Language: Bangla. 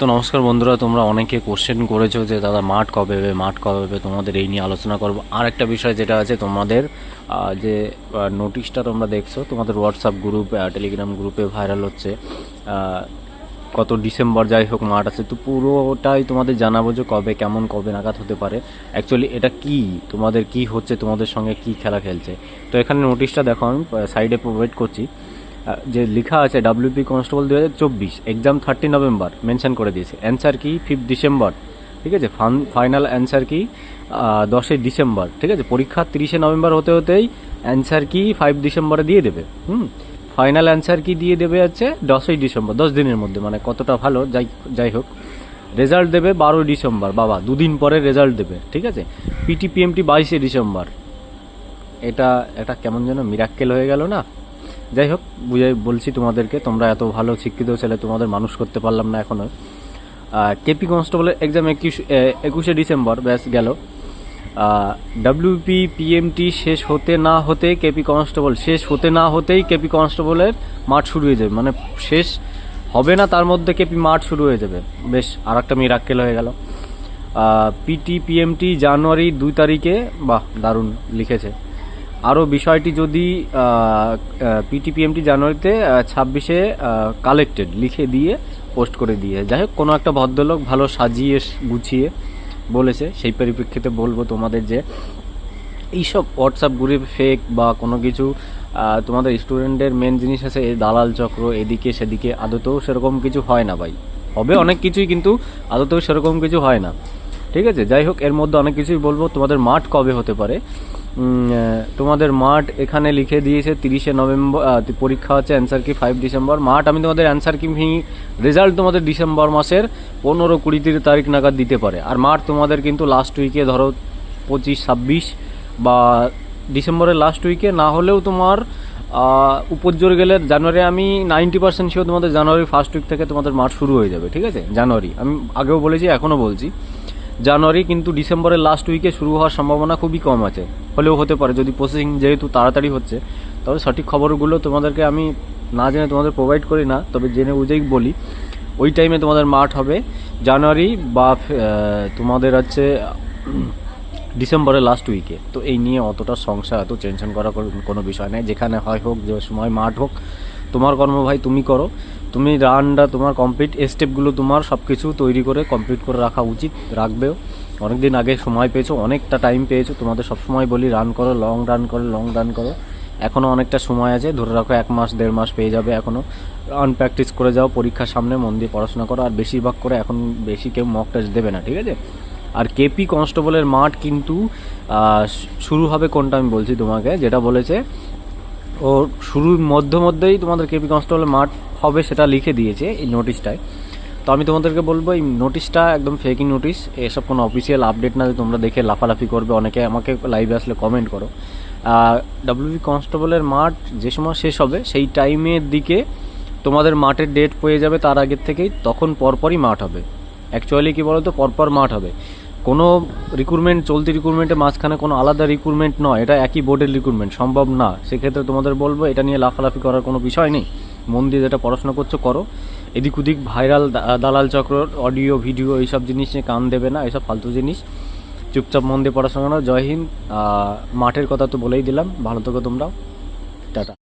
তো নমস্কার বন্ধুরা, তোমরা অনেকে কোশ্চেন করেছ যে, দাদা, মাঠ কবে হবে? মাঠ কবে হবে? তোমাদের এই নিয়ে আলোচনা করব। আর একটা বিষয় যেটা আছে, তোমাদের যে নোটিশটা তোমরা দেখছ, তোমাদের হোয়াটসঅ্যাপ গ্রুপ টেলিগ্রাম গ্রুপে ভাইরাল হচ্ছে। কত ডিসেম্বর যাই হোক, মাঠ আছে, তো পুরোটাই তোমাদের জানাব যে কবে, কেমন, কবে নাগাদ হতে পারে। অ্যাকচুয়ালি এটা কি? তোমাদের কি হচ্ছে? তোমাদের সঙ্গে কি খেলা খেলছে? তো এখানে নোটিশটা দেখো, আমি সাইডে প্রোভাইড করছি। যে লেখা আছে ডাব্লিউপি কনস্টেবল দু হাজার চব্বিশ এক্সাম থার্টি নভেম্বর মেনশন করে দিয়েছে। অ্যান্সার কি? ফিফথ ডিসেম্বর ঠিক আছে? ফাইনাল অ্যান্সার কি? দশই ডিসেম্বর ঠিক আছে? পরীক্ষা তিরিশে নভেম্বর হতে হতেই অ্যান্সার কি ফাইভ ডিসেম্বরে দিয়ে দেবে। হুম? ফাইনাল অ্যান্সার কি দিয়ে দেবে হচ্ছে দশই ডিসেম্বর দশ দিনের মধ্যে। মানে কতটা ভালো, যাই যাই হোক। রেজাল্ট দেবে বারোই ডিসেম্বর বাবা, দুদিন পরে রেজাল্ট দেবে। ঠিক আছে? পিটি পিএমটি বাইশে ডিসেম্বর এটা এটা কেমন যেন মিরাক্কেল হয়ে গেল না? যাই হোক, বুঝাই বলছি তোমাদেরকে, তোমরা এত ভালো শিক্ষিত ছেলে, তোমাদের মানুষ করতে পারলাম না এখনও। কেপি কনস্টেবলের এক্সাম একুশ একুশে ডিসেম্বর, ব্যাস, গেল। ডাব্লিউপি পিএমটি শেষ হতে না হতে কেপি কনস্টেবল শেষ হতে না হতেই কেপি কনস্টেবলের মাঠ শুরু হয়ে যাবে। মানে শেষ হবে না, তার মধ্যে কেপি মাঠ শুরু হয়ে যাবে। বেশ আর একটা মিরাক্কেল হয়ে গেল। পিটি পিএমটি জানুয়ারি দুই তারিখে, বাহ, দারুণ লিখেছে। আরও বিষয়টি যদি পিটিপিএমটি জানুয়ারিতে ছাব্বিশে কালেক্টেড লিখে দিয়ে পোস্ট করে দিয়ে। যাই হোক, কোনো একটা ভদ্রলোক ভালো সাজিয়ে, গুছিয়ে বলেছে। সেই পরিপ্রেক্ষিতে বলব তোমাদের যে, এইসব হোয়াটসঅ্যাপ গ্রুপ ফেক বা কোনো কিছু তোমাদের স্টুডেন্টের মেন জিনিস আছে, এই দালাল চক্র, এদিকে সেদিকে, আদতেও সেরকম কিছু হয় না ভাই। হবে অনেক কিছুই, কিন্তু আদতেও সেরকম কিছু হয় না। ঠিক আছে? যাই হোক এর মধ্যে অনেক কিছুই বলব। তোমাদের মাঠ কবে হতে পারে? তোমাদের মাঠ এখানে লিখে দিয়েছে তিরিশে নভেম্বর পরীক্ষা হচ্ছে অ্যান্সার কি ফাইভ ডিসেম্বর। মাঠ আমি তোমাদের অ্যান্সার কি রেজাল্ট তোমাদের ডিসেম্বর মাসের পনেরো কুড়ি তারিখ নাগাদ দিতে পারে। আর মাঠ তোমাদের কিন্তু লাস্ট উইকে ধরো পঁচিশ ছাব্বিশ বা ডিসেম্বরের লাস্ট উইকে না হলেও তোমার আহ, উপর জোরে গেলে জানুয়ারি আমি নাইনটি পার্সেন্ট শিওর তোমাদের জানুয়ারি ফার্স্ট উইক থেকে তোমাদের মাঠ শুরু হয়ে যাবে ঠিক আছে? জানুয়ারি। আমি আগেও বলেছি এখনও বলছি। জানুয়ারি কিন্তু ডিসেম্বরের লাস্ট উইকে শুরু হওয়ার সম্ভাবনা খুবই কম আছে। হলেও হতে পারে, যদি প্রসেসিং যেহেতু তাড়াতাড়ি হচ্ছে, তবে সঠিক খবরগুলো তোমাদেরকে আমি না জেনে তোমাদের প্রোভাইড করি না, তবে জেনে বুঝেই বলি। ওই টাইমে তোমাদের মাঠ হবে। জানুয়ারি বা তোমাদের হচ্ছে ডিসেম্বরের লাস্ট উইকে তো এই নিয়ে অতটা সংসার, এত টেনশন করার কোনো- বিষয় নেই। যেখানে হয় হোক, যে সময় মাঠ হোক, তোমার কর্ম ভাই তুমি করো। তুমি রানটা, তোমার কমপ্লিট স্টেপগুলো তোমার সব কিছু তৈরি করে কমপ্লিট করে রাখা উচিত, রাখবেও। অনেক দিন আগে সময় পেয়েছ, অনেকটা টাইম পেয়েছ। তোমাদের সব সময় বলি রান করো লং রান করো লং রান করো। এখনও অনেকটা সময় আছে, ধরে রাখো এক মাস, দেড় মাস পেয়ে যাবে এখনও রান প্র্যাকটিস করে যাও, পরীক্ষার সামনে মন দিয়ে পড়াশোনা করো। আর বেশিরভাগ করে এখন বেশি কেউ মক টেস্ট দেবে না, ঠিক আছে? আর কেপি কনস্টেবলের মাঠ কিন্তু শুরু হবে কোনটা আমি বলছি তোমাকে, যেটা বলেছে ও শুরুর মধ্য মধ্যেই তোমাদের কেপি কনস্টেবলের মাঠ হবে সেটা লিখে দিয়েছে এই নোটিশটায়। তো আমি তোমাদেরকে বলব, এই নোটিশটা একদম ফেকিং নোটিশ এসব কোনো অফিসিয়াল আপডেট না যে তোমরা দেখে লাফালাফি করবে, অনেকে আমাকে লাইভে আসলে কমেন্ট করো। ডাব্লিউবি কনস্টেবলের মাঠ যে সময় শেষ হবে, সেই টাইমের দিকে তোমাদের মাঠের ডেট পেয়ে যাবে তার আগের থেকেই, তখন পরপরই মাঠ হবে। অ্যাকচুয়ালি কী বলতো? পরপর মাঠ হবে। কোনো রিক্রুটমেন্ট চলতি রিক্রুটমেন্টের মাঝখানে কোনো আলাদা রিক্রুটমেন্ট নয়, এটা একই বোর্ডের রিক্রুটমেন্ট সম্ভব না। সেক্ষেত্রে তোমাদের বলব, এটা নিয়ে লাফালাফি করার কোনো বিষয় নেই। মন দিয়ে যেটা পড়াশোনা করছ, করো। এদিক ওদিক ভাইরাল দালাল চক্র অডিও ভিডিও এইসব জিনিস নিয়ে কান দেবে না এইসব ফালতু জিনিস। চুপচাপ মন দিয়ে পড়াশোনা। জয় হিন্দ। মাঠের কথা তো বলেই দিলাম। ভালো থেকো তোমরাও।